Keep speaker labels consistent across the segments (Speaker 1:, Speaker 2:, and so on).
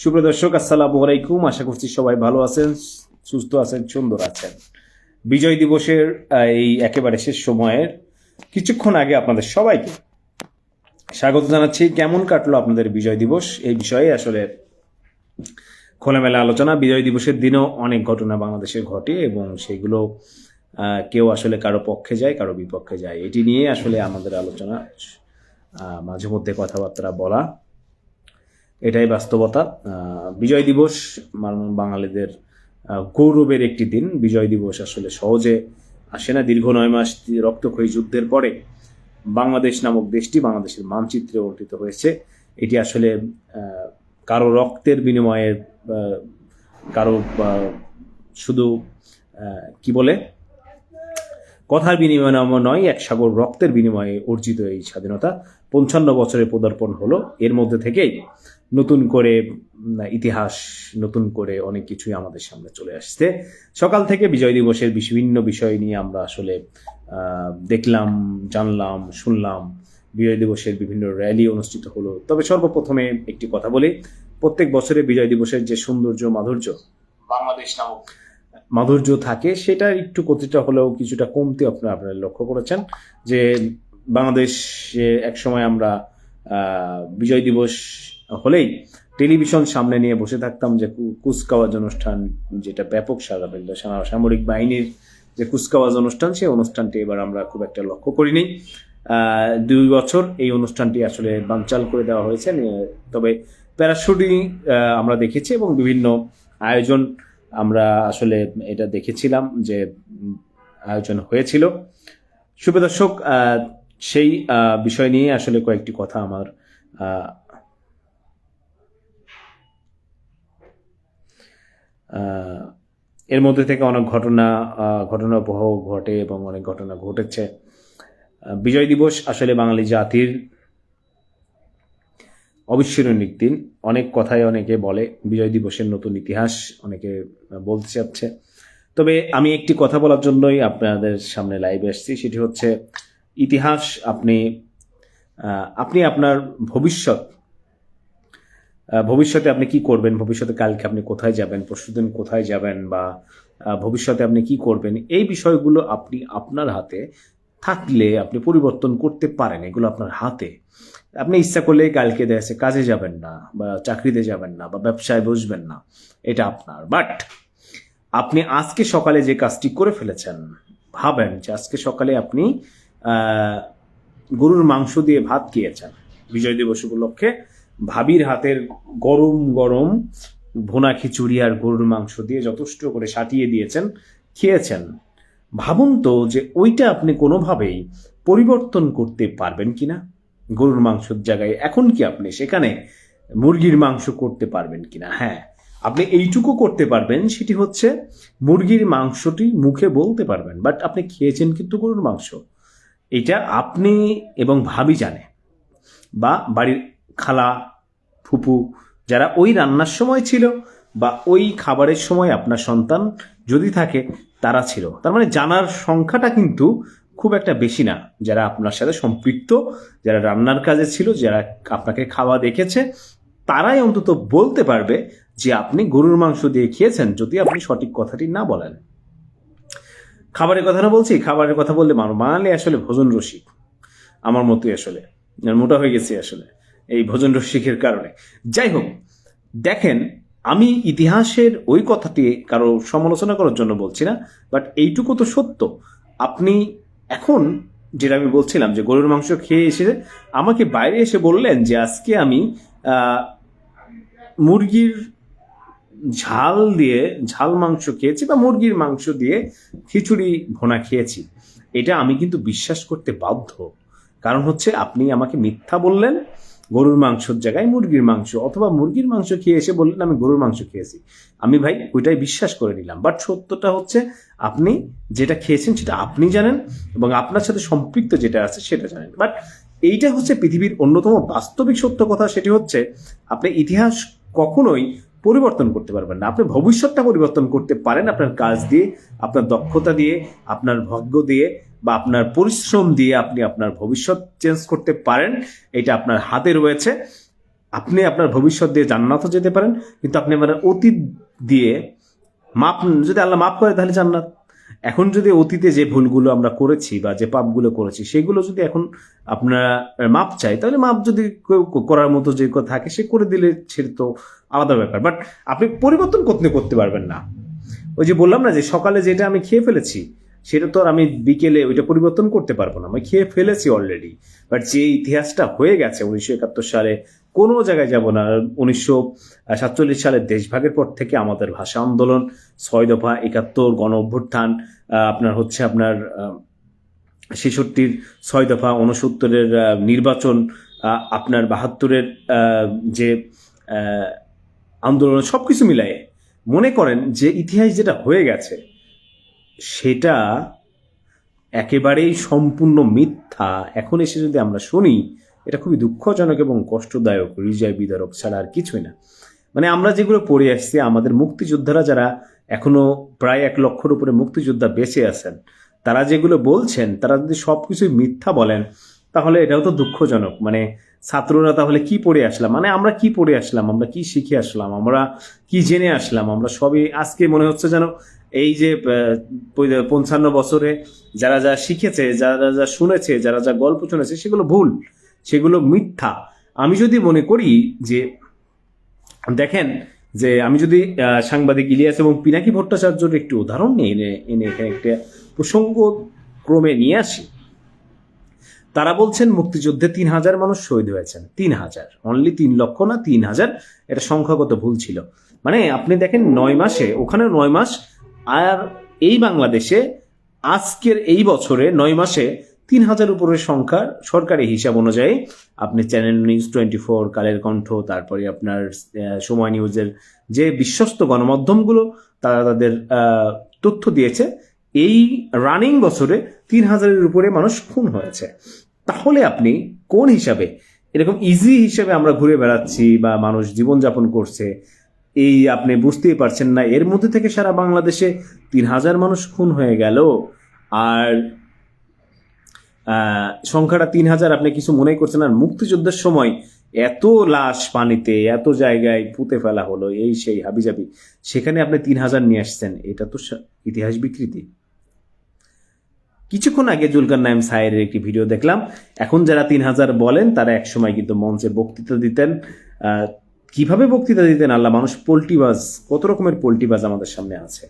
Speaker 1: সুপ্রিয় দর্শক, আসসালামু আলাইকুম। আশা করছি সবাই ভালো আছেন, সুস্থ আছেন, সুন্দর আছেন। বিজয় দিবসের এই একেবারে শেষ সময়ের কিছুক্ষণ আগে আপনাদের সবাইকে স্বাগত জানাচ্ছি। কেমন কাটলো আপনাদের বিজয় দিবস? এই বিষয়ে আসলে খোলামেলা আলোচনা। বিজয় দিবসের দিনও অনেক ঘটনা বাংলাদেশে ঘটে এবং সেগুলো কেউ আসলে কারও পক্ষে যায়, কারও বিপক্ষে যায়। এটি নিয়ে আসলে আমাদের আলোচনা মাঝে মধ্যে কথাবার্তা বলা এটাই বাস্তবতা। বিজয় দিবস বাঙালিদের গৌরবের একটি দিন। বিজয় দিবস আসলে সহজে আসে না। দীর্ঘ নয় মাস রক্তক্ষয়ী যুদ্ধের পরে বাংলাদেশ নামক দেশটি বাংলাদেশের মানচিত্রে অর্পিত হয়েছে। এটি আসলে কারও রক্তের বিনিময়ে কারও শুধু কি বলে? কথার বিনিময়ে নাম- নয়, এক সাগর রক্তের বিনিময়ে অর্জিত এই স্বাধীনতা। পঞ্চান্ন বছরে পদার্পণ হলো। এর মধ্যে থেকেই নতুন করে ইতিহাস নতুন করে অনেক কিছুই আমাদের সামনে চলে আসছে। সকাল থেকে বিজয় দিবসের বিভিন্ন বিষয় নিয়ে আমরা আসলে দেখলাম জানলাম শুনলাম। বিজয় দিবসের বিভিন্ন র্যালি অনুষ্ঠিত হলো। তবে সর্বপ্রথমে একটি কথা বলি। প্রত্যেক বছরে বিজয় দিবসের যে সৌন্দর্য মাধুর্য বাংলাদেশ নামক। মাধুর্য থাকে সেটা একটু কতটা হলেও কিছুটা কমতে আপনারা আপনারা লক্ষ্য করেছেন যে বাংলাদেশে একসময় আমরা বিজয় দিবস হলেই টেলিভিশন সামনে নিয়ে বসে থাকতাম যে কুচকাওয়াজ অনুষ্ঠান, যেটা ব্যাপক সারা পেল সামরিক বাহিনীর যে কুচকাওয়াজ অনুষ্ঠান, সেই অনুষ্ঠানটি এবার আমরা খুব একটা লক্ষ্য করিনি। দুই বছর এই অনুষ্ঠানটি আসলে বানচাল করে দেওয়া হয়েছে। তবে প্যারাশুটিং আমরা দেখেছি এবং বিভিন্ন আয়োজন আমরা আসলে এটা দেখেছিলাম যে আয়োজন হয়েছিল। শুভ দর্শক সেই বিষয় নিয়ে আসলে কয়েকটি কথা আমার এর মধ্যে থেকে অনেক ঘটনা আহ, ঘটনাবহ ঘটে এবং অনেক ঘটনা ঘটেছে। বিজয় দিবস আসলে বাঙালি জাতির অবিস্মরণীয় দিন। অনেক কথায় অনেকে বলে বিজয় দিবসের নতুন ইতিহাস অনেকে বলতে চাচ্ছে। তবে আমি একটি কথা বলার জন্যই আপনাদের সামনে লাইভে আসছি সেটি হচ্ছে ইতিহাস আপনি আপনি আপনার ভবিষ্যৎ ভবিষ্যতে আপনি কি করবেন? ভবিষ্যতে কালকে আপনি কোথায় যাবেন? পরশুদিন কোথায় যাবেন? বা ভবিষ্যতে আপনি কি করবেন? এই বিষয়গুলো আপনি আপনার হাতে থাকলে আপনি পরিবর্তন করতে পারেন। এগুলো আপনার হাতে। আপনি ইচ্ছা করলে কালকে দেশে কাজে যাবেন না, বা চাকরিতে যাবেন না, বা ব্যবসায় বসবেন না। এটা আপনার। বাট আপনি আজকে সকালে যে কাজটি করে ফেলেছেন, ভাবেন যে আজকে সকালে আপনি গরুর মাংস দিয়ে ভাত খেয়েছেন। বিজয় দিবস উপলক্ষে ভাবির হাতের গরম গরম ভুনা খিচুড়ি আর গরুর মাংস দিয়ে যথেষ্ট করে সাটিয়ে দিয়েছেন, খেয়েছেন। ভাবুন তো যে ওইটা আপনি কোনোভাবেই পরিবর্তন করতে পারবেন কি না গরুর মাংসের জায়গায় এখন কি আপনি সেখানে মুরগির মাংস করতে পারবেন কি না হ্যাঁ আপনি এইটুকু করতে পারবেন, সেটি হচ্ছে মুরগির মাংসটি মুখে বলতে পারবেন, বাট আপনি খেয়েছেন কিন্তু গরুর মাংস। এটা আপনি এবং ভাবি জানে, বা বাড়ির খালা, ফুপু, যারা ওই রান্নার সময় ছিল বা ওই খাবারের সময় আপনার সন্তান যদি থাকে, তারা ছিল। তার মানে জানার সংখ্যাটা কিন্তু খুব একটা বেশি না। যারা আপনার সাথে সম্পৃক্ত, যারা রান্নার কাজে ছিল, যারা আপনাকে খাওয়া দেখেছে, তারাই অন্তত বলতে পারবে যে আপনি গরুর মাংস দিয়ে খেয়েছেন যদি আপনি সঠিক কথাটি না বলেন। খাবারের কথা না বলছি, খাবারের কথা বললে বাঙালি আসলে ভোজন রসিক। আমার মতোই আসলে। মোটা হয়ে গেছি আসলে। এই ভোজন রসিকের কারণে। যাই হোক, দেখেন, আমি ইতিহাসের ওই কথাটি কারও সমালোচনা করার জন্য বলছি না বাট এইটুকু তো সত্য। আপনি এখন যেটা আমি বলছিলাম যে গরুর মাংস খেয়ে এসে আমাকে বাইরে এসে বললেন যে আজকে আমি মুরগির ঝাল দিয়ে ঝাল মাংস খেয়েছি বা মুরগির মাংস দিয়ে খিচুড়ি ভোনা খেয়েছি। এটা আমি কিন্তু বিশ্বাস করতে বাধ্য। কারণ হচ্ছে আপনি আমাকে মিথ্যা বললেন গরুর মাংসর জায়গায় মুরগির মাংস অথবা মুরগির মাংস খেয়ে এসে বললেন, আমি গরুর মাংস খেয়েছি। আমি ভাই ওইটাই বিশ্বাস করে নিলাম। বাট সত্যটা হচ্ছে, আপনি যেটা খেয়েছেন সেটা আপনি জানেন এবং আপনার সাথে সম্পৃক্ত যেটা আছে সেটা জানেন। বাট এইটা হচ্ছে পৃথিবীর অন্যতম বাস্তবিক সত্য কথা, সেটি হচ্ছে আপনি ইতিহাস কখনোই পরিবর্তন করতে পারবেন না। আপনি ভবিষ্যৎটা পরিবর্তন করতে পারেন আপনার কাজ দিয়ে, আপনার দক্ষতা দিয়ে, আপনার ভাগ্য দিয়ে বা আপনার পরিশ্রম দিয়ে আপনি আপনার ভবিষ্যৎ চেঞ্জ করতে পারেন, এটা আপনার হাতে রয়েছে। আপনি আপনার ভবিষ্যৎ দিয়ে জান্নাতও যেতে পারেন, কিন্তু আপনি আপনার অতীত দিয়ে মাপ, যদি আল্লাহ মাফ করে তাহলে জান্নাত। এখন যদি অতীতে যে ভুলগুলো আমরা করেছি বা যে পাপগুলো করেছি, সেগুলো যদি এখন আপনারা মাপ চাই তাহলে মাপ যদি করার মতো যে থাকে, সে করে দিলে সেটা তো আলাদা ব্যাপার। বাট আপনি পরিবর্তন করতে করতে পারবেন না। ওই যে বললাম না যে সকালে যেটা আমি খেয়ে ফেলেছি সেটা তো আর আমি বিকেলে ওইটা পরিবর্তন করতে পারব না। আমি খেয়ে ফেলেছি অলরেডি বাট যে ইতিহাসটা হয়ে গেছে উনিশশো একাত্তর সালে, কোনো জায়গায় যাব না। উনিশশো সাতচল্লিশ সালের দেশভাগের পর থেকে আমাদের ভাষা আন্দোলন, ছয় দফা একাত্তর, গণ অভ্যুত্থান আপনার হচ্ছে আপনার ছেষট্টির ছয় দফা উনসত্তরের নির্বাচন আপনার বাহাত্তরের যে আন্দোলন সব কিছু মিলায়ে মনে করেন যে ইতিহাস যেটা হয়ে গেছে সেটা একেবারেই সম্পূর্ণ মিথ্যা। এখন এসে যদি আমরা শুনি, এটা খুবই দুঃখজনক এবং কষ্টদায়ক হৃদয় বিদারক ছাড়া আর কিছুই না। মানে আমরা যেগুলো পড়ে আসছি, আমাদের মুক্তিযোদ্ধারা যারা এখনও প্রায় এক লক্ষর উপরে মুক্তিযোদ্ধা বেঁচে আছেন, তারা যেগুলো বলছেন, তারা যদি সব কিছুই মিথ্যা বলেন, তাহলে এটাও তো দুঃখজনক। মানে ছাত্ররা তাহলে কি পড়ে আসলাম? মানে আমরা কি পড়ে আসলাম? আমরা কি শিখে আসলাম? আমরা কি জেনে আসলাম? আমরা সবই আজকে মনে হচ্ছে যেন এই যে পঞ্চান্ন বছরে যারা যা শিখেছে, যারা যা শুনেছে, যারা যা গল্প শুনেছে, সেগুলো ভুল, সেগুলো মিথ্যা। আমি যদি মনে করি যে, দেখেন যে, আমি যদি সাংবাদিক ইলিয়াস এবং পিনাকি ভট্টাচার্যর একটি উদাহরণ নিয়ে এনে এনে এখানে একটা প্রসঙ্গ ক্রমে নিয়ে আসি। তারা বলছেন, মুক্তিযুদ্ধে তিন হাজার মানুষ শহীদ হয়েছেন। তিন হাজার। অনলি তিন লক্ষ না, তিন হাজার। এটা সংখ্যাগত ভুল ছিল। মানে আপনি দেখেন, নয় মাসে, ওখানে নয় মাস আর এই বাংলাদেশে আজকের এই বছরে নয় মাসে তিন হাজার উপরের সংখ্যা সরকারি হিসাব অনুযায়ী আপনি channel news twenty four Kaler Kantho, তারপরে আপনার সময় নিউজের যে বিশ্বস্ত গণমাধ্যমগুলো, তারা তাদের তথ্য দিয়েছে, এই রানিং বছরে তিন হাজারের উপরে মানুষ খুন হয়েছে। তাহলে আপনি কোন হিসাবে, এরকম ইজি হিসাবে আমরা ঘুরে বেড়াচ্ছি বা মানুষ জীবনযাপন করছে এই আপনি বুঝতেই পারছেন না। এর মধ্যে থেকে সারা বাংলাদেশে তিন হাজার মানুষ খুন হয়ে গেল। আর সংখ্যাটা তিন হাজার, আপনি কিছু মনে করছেন আর মুক্তিযুদ্ধের সময় এত লাশ পানিতে, এত জায়গায় পুঁতে ফেলা হলো, এই সেই হাবিজাবি। সেখানে আপনি তিন হাজার নিয়ে আসছেন। এটা তো ইতিহাস বিকৃতি। কিছুক্ষণ আগে জুলকার নাইম সায়ের একটি ভিডিও দেখলাম। এখন যারা তিন হাজার বলেন, তারা একসময় কিন্তু মঞ্চে বক্তৃতা দিতেন। কীভাবে বক্তৃতা দিতেন আল্লাহ? মানুষ পোল্টিবাজ কত রকমের পোল্টিবাজ আমাদের সামনে আছে।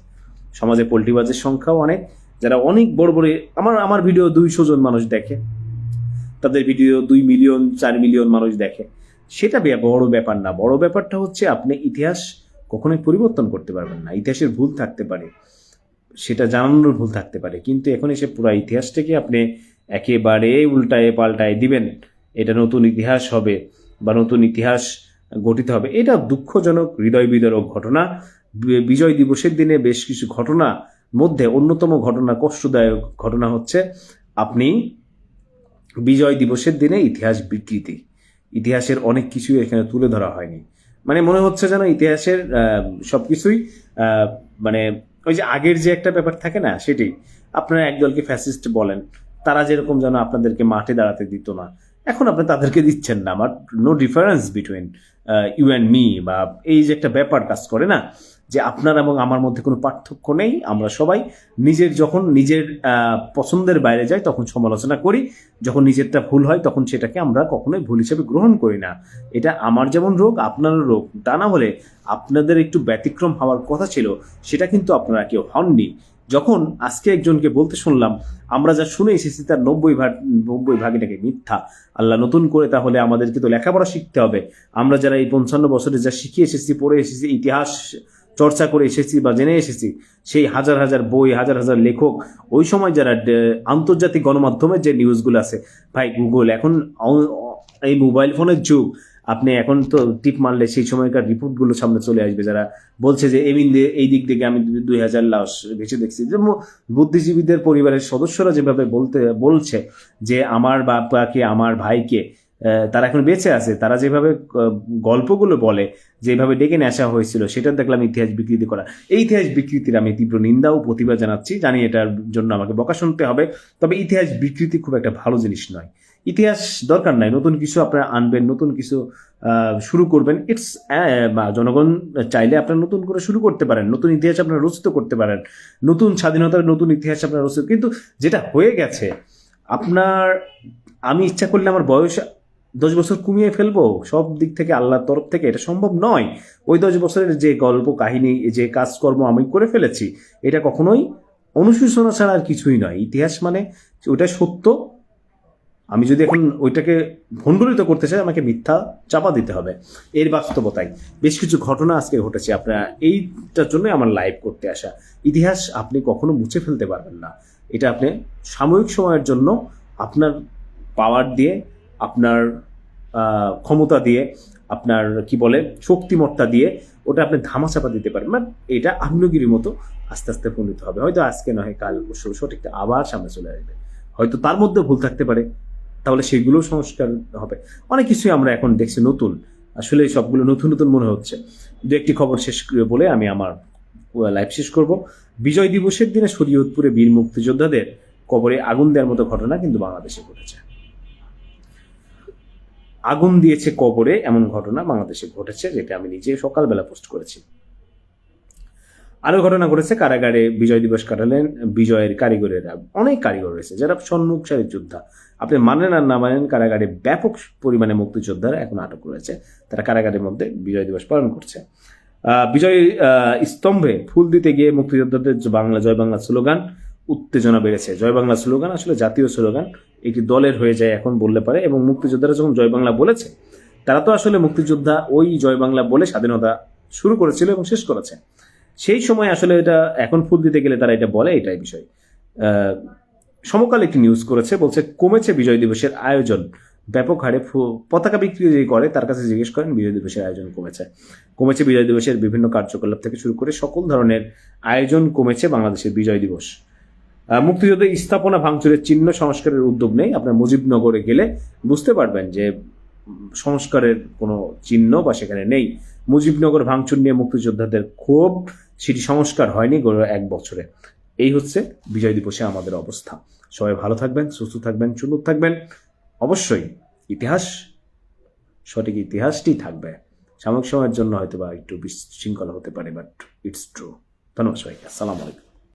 Speaker 1: সমাজে পোল্টিবাজের সংখ্যাও অনেক। যারা অনেক বড় বড়, আমার আমার ভিডিও দুইশো জন মানুষ দেখে। তাদের ভিডিও দুই মিলিয়ন, চার মিলিয়ন মানুষ দেখে। সেটা বড় ব্যাপার না। বড় ব্যাপারটা হচ্ছে আপনি ইতিহাস কখনোই পরিবর্তন করতে পারবেন না। ইতিহাসের ভুল থাকতে পারে। সেটা জানানোর ভুল থাকতে পারে। কিন্তু এখন এসে পুরো ইতিহাসটাকে আপনি একেবারে উল্টায় পাল্টায় দিবেন। এটা নতুন ইতিহাস হবে বা নতুন ইতিহাস গঠিত হবে। এটা দুঃখজনক, হৃদয় বিদারক ঘটনা। বিজয় দিবসের দিনে বেশ কিছু ঘটনা মধ্যে অন্যতম ঘটনা, কষ্টদায়ক ঘটনা হচ্ছে আপনি বিজয় দিবসের দিনে ইতিহাস বিকৃতি। ইতিহাসের অনেক কিছুই এখানে তুলে ধরা হয়নি। মানে মনে হচ্ছে যেন ইতিহাসের সব কিছুই মানে ওই যে আগের যে একটা ব্যাপার থাকে না সেটি আপনারা একদলকে ফ্যাসিস্ট বলেন, তারা যেরকম যেন আপনাদেরকে মাঠে দাঁড়াতে দিত না। এখন আপনি তাদেরকে দিচ্ছেন না আমার no difference between you and me বা এই যে একটা ব্যাপার কাজ করে না, যে আপনার এবং আমার মধ্যে কোনো পার্থক্য নেই, আমরা সবাই নিজের যখন নিজের পছন্দের বাইরে যাই তখন সমালোচনা করি, যখন নিজেরটা ভুল হয় তখন সেটাকে আমরা কখনোই ভুল হিসেবে গ্রহণ করি না। এটা আমার যেমন রোগ, আপনারও রোগ, তা না হলে আপনাদের একটু ব্যতিক্রম হওয়ার কথা ছিল, সেটা কিন্তু আপনারা কেউ হননি। যখন আজকে একজনকে বলতে শুনলাম, আমরা যা শুনে এসেছি তার নব্বই ভাগ নব্বই ভাগ এটাকে মিথ্যা। আল্লাহ নতুন করে তাহলে আমাদেরকে তো লেখাপড়া শিখতে হবে। আমরা যারা এই পঞ্চান্ন বছরে যা শিখে এসেছি, পড়ে এসেছি, ইতিহাস চর্চা করে এসেছি বা জেনে এসেছি, সেই হাজার হাজার বই, হাজার হাজার লেখক, ওই সময় যারা আন্তর্জাতিক গণমাধ্যমের যে নিউজগুলো আছে, ভাই গুগল এখন এই মোবাইল ফোনের যুগ আপনি এখন তো টিপ মারলে সেই সময়কার রিপোর্টগুলো সামনে চলে আসবে। যারা বলছে যে এমিন দিয়ে এই দিক থেকে আমি দুই হাজার লাশ ভেসে দেখছি। যে বুদ্ধিজীবীদের পরিবারের সদস্যরা যেভাবে বলতে, বলছে যে আমার বাবাকে আমার ভাইকে তারা এখন বেঁচে আছে। তারা যেভাবে গল্পগুলো বলে, যেভাবে ডেকে নেশা হয়েছিল সেটা দেখলাম ইতিহাস বিকৃতি করা। এই ইতিহাস বিকৃতির আমি তীব্র নিন্দা ও প্রতিবাদ জানাচ্ছি। জানি এটার জন্য আমাকে বকা শুনতে হবে। তবে ইতিহাস বিকৃতি খুব একটা ভালো জিনিস নয়। ইতিহাস দরকার নাই, নতুন কিছু আপনারা আনবেন, নতুন কিছু শুরু করবেন। ইটস জনগণ চাইলে আপনারা নতুন করে শুরু করতে পারেন, নতুন ইতিহাস আপনারা রচিত করতে পারেন, নতুন স্বাধীনতার নতুন ইতিহাস আপনারা রচিত, কিন্তু যেটা হয়ে গেছে, আপনার, আমি ইচ্ছা করলে আমার বয়স দশ বছর কমিয়ে ফেলব, সব দিক থেকে আল্লাহর তরফ থেকে এটা সম্ভব নয়। ওই দশ বছরের যে গল্প, কাহিনী, যে কাজকর্ম আমি করে ফেলেছি, এটা কখনোই অনুশোচনা ছাড়া আর কিছুই নয়। ইতিহাস মানে ওটা সত্য আমি যদি এখন ওইটাকে ভণ্ডুলিত করতে চাই, আমাকে মিথ্যা চাপা দিতে হবে। এর বাস্তবতায় বেশ কিছু ঘটনা আজকে ঘটেছে। আপনার এইটার জন্য আমার লাইভ করতে আসা। ইতিহাস আপনি কখনো মুছে ফেলতে পারবেন না। এটা আপনি সাময়িক সময়ের জন্য আপনার পাওয়ার দিয়ে, আপনার ক্ষমতা দিয়ে, আপনার কি বলে, শক্তিমত্তা দিয়ে ওটা আপনি ধামাচাপা দিতে পারেন বাট এটা আগ্নেয়গিরির মতো আস্তে আস্তে পরিণত হবে। হয়তো আজকে নয়, কাল সঠিকটা আবার সামনে চলে আসবে। হয়তো তার মধ্যে ভুল থাকতে পারে। তাহলে সেগুলো সংস্কার হবে। অনেক কিছুই আমরা এখন দেখছি নতুন। আসলে সবগুলো নতুন নতুন মনে হচ্ছে। দু একটি খবর শেষ বলে আমি আমার লাইভ শেষ করব। বিজয় দিবসের দিনে শরীয়তপুরে বীর মুক্তিযোদ্ধাদের কবরে আগুন দেওয়ার মতো ঘটনা কিন্তু বাংলাদেশে ঘটেছে। আগুন দিয়েছে কবরে এমন ঘটনা বাংলাদেশে ঘটেছে, যেটা আমি নিজে সকালবেলা পোস্ট করেছি। আরও ঘটনা ঘটেছে, কারাগারে বিজয় দিবস কাটালেন, বিজয়ের কারিগরেরা, অনেক কারিগর রয়েছে, যারা সারির যোদ্ধা। আপনি মানেন আর না মানেন, কারাগারে ব্যাপক পরিমাণে মুক্তিযোদ্ধারা এখন আটক রয়েছে, তারা কারাগারের মধ্যে বিজয় দিবস পালন করছে। বিজয় স্তম্ভে ফুল দিতে গিয়ে মুক্তিযোদ্ধাদের বাংলা, জয় বাংলা স্লোগান, উত্তেজনা বেড়েছে। জয় বাংলা স্লোগান আসলে জাতীয় স্লোগান একটি দলের হয়ে যায় এখন বললে পারে, এবং মুক্তিযোদ্ধারা যখন জয় বাংলা বলেছে, তারা তো আসলে মুক্তিযোদ্ধা ওই জয় বাংলা বলে স্বাধীনতা শুরু করেছিল এবং শেষ করেছে। সেই সময় আসলে এটা এখন ফুল দিতে গেলে তারা এটা বলে, এটাই বিষয়। সমকাল একটি নিউজ করেছে, বলছে, কমেছে বিজয় দিবসের আয়োজন। ব্যাপক হারে পতাকা বিক্রি যে করে, তার কাছে জিজ্ঞেস করেন, বিজয় দিবসের আয়োজন কমেছে? কমেছে বিজয় দিবসের বিভিন্ন কার্যকলাপ থেকে শুরু করে সকল ধরনের আয়োজন কমেছে বাংলাদেশের বিজয় দিবস। মুক্তিযুদ্ধের স্থাপনা ভাঙচুরের চিহ্ন সংস্কারের উদ্যোগ নেই। আপনার মুজিবনগরে গেলে বুঝতে পারবেন যে, সংস্কারের কোনো চিহ্ন বা সেখানে নেই। মুজিবনগর ভাঙচুর নিয়ে মুক্তিযোদ্ধাদের ক্ষোভ সেটি সংস্কার হয়নি গত এক বছরে। এই হচ্ছে বিজয় দিবসে আমাদের অবস্থা। সবাই ভালো থাকবেন, সুস্থ থাকবেন, সুন্দর থাকবেন। অবশ্যই ইতিহাস, সঠিক ইতিহাসটি থাকবে। সাময়িক সময়ের জন্য হয়তো বা একটু বিশৃঙ্খলা হতে পারে বাট ইটস ট্রু ধন্যবাদ সবাইকে। আসসালামু আলাইকুম।